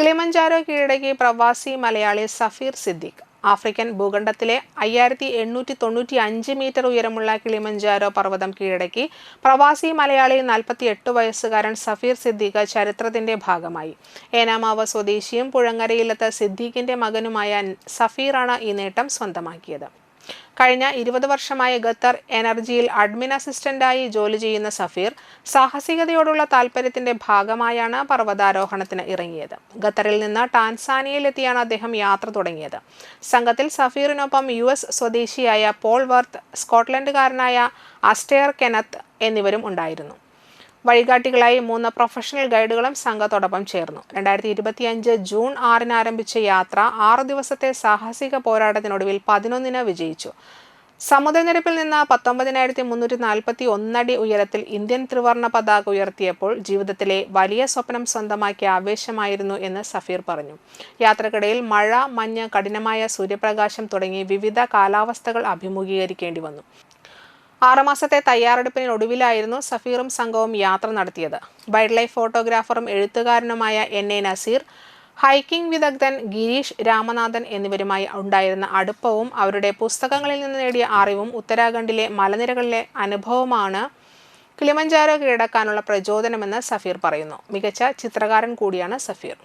Kilimanjaro കീഴടക്കി പ്രവാസി Malayali Safeer Siddique. African ഭൂഖണ്ഡത്തിലെ അയ്യായിരത്തി എണ്ണൂറ്റി തൊണ്ണൂറ്റി അഞ്ച് മീറ്റർ ഉയരമുള്ള കിളിമഞ്ചാരോ പർവതം കീഴടക്കി പ്രവാസി മലയാളി നാൽപ്പത്തി എട്ട് വയസ്സുകാരൻ സഫീർ സിദ്ദീഖ് ചരിത്രത്തിന്റെ ഭാഗമായി. ഏനാമാവ് സ്വദേശിയും പുഴങ്ങരയിലത്തെ സിദ്ദീഖിന്റെ മകനുമായ സഫീറാണ് ഈ നേട്ടം സ്വന്തമാക്കിയത്. കഴിഞ്ഞ ഇരുപത് വർഷമായി ഖത്തർ എനർജിയിൽ അഡ്മിൻ അസിസ്റ്റന്റായി ജോലി ചെയ്യുന്ന സഫീർ സാഹസികതയോടുള്ള താല്പര്യത്തിന്റെ ഭാഗമായാണ് പർവതാരോഹണത്തിന് ഇറങ്ങിയത്. ഖത്തറിൽ നിന്ന് ടാൻസാനിയയിലെത്തിയാണ് അദ്ദേഹം യാത്ര തുടങ്ങിയത്. സംഘത്തിൽ സഫീറിനൊപ്പം യു എസ് സ്വദേശിയായ പോൾ വർത്ത് സ്കോട്ട്ലൻഡുകാരനായ അസ്റ്റെയർ കെനത്ത് എന്നിവരും ഉണ്ടായിരുന്നു. വഴികാട്ടികളായി മൂന്ന് പ്രൊഫഷണൽ ഗൈഡുകളും സംഘത്തോടൊപ്പം ചേർന്നു. രണ്ടായിരത്തി ഇരുപത്തിയഞ്ച് ജൂൺ ആറിന് ആരംഭിച്ച യാത്ര ആറു ദിവസത്തെ സാഹസിക പോരാട്ടത്തിനൊടുവിൽ പതിനൊന്നിന് വിജയിച്ചു. സമുദ്രനിരപ്പിൽ നിന്ന് പത്തൊമ്പതിനായിരത്തി മുന്നൂറ്റി നാൽപ്പത്തി ഒന്നടി ഉയരത്തിൽ ഇന്ത്യൻ ത്രിവർണ പതാക ഉയർത്തിയപ്പോൾ ജീവിതത്തിലെ വലിയ സ്വപ്നം സ്വന്തമാക്കിയ ആവേശമായിരുന്നു എന്ന് സഫീർ പറഞ്ഞു. യാത്രക്കിടയിൽ മഴ മഞ്ഞ് കഠിനമായ സൂര്യപ്രകാശം തുടങ്ങി വിവിധ കാലാവസ്ഥകൾ അഭിമുഖീകരിക്കേണ്ടി വന്നു. ആറുമാസത്തെ തയ്യാറെടുപ്പിനൊടുവിലായിരുന്നു സഫീറും സംഘവും യാത്ര നടത്തിയത്. വൈൽഡ് ലൈഫ് ഫോട്ടോഗ്രാഫറും എഴുത്തുകാരനുമായ എൻ എ നസീർ ഹൈക്കിംഗ് വിദഗ്ധൻ ഗിരീഷ് രാമനാഥൻ എന്നിവരുമായി ഉണ്ടായിരുന്ന അടുപ്പവും അവരുടെ പുസ്തകങ്ങളിൽ നിന്ന് നേടിയ അറിവും ഉത്തരാഖണ്ഡിലെ മലനിരകളിലെ അനുഭവമാണ് കിളിമഞ്ചാരോ കീഴടക്കാനുള്ള പ്രചോദനമെന്ന് സഫീർ പറയുന്നു. മികച്ച ചിത്രകാരൻ കൂടിയാണ് സഫീർ.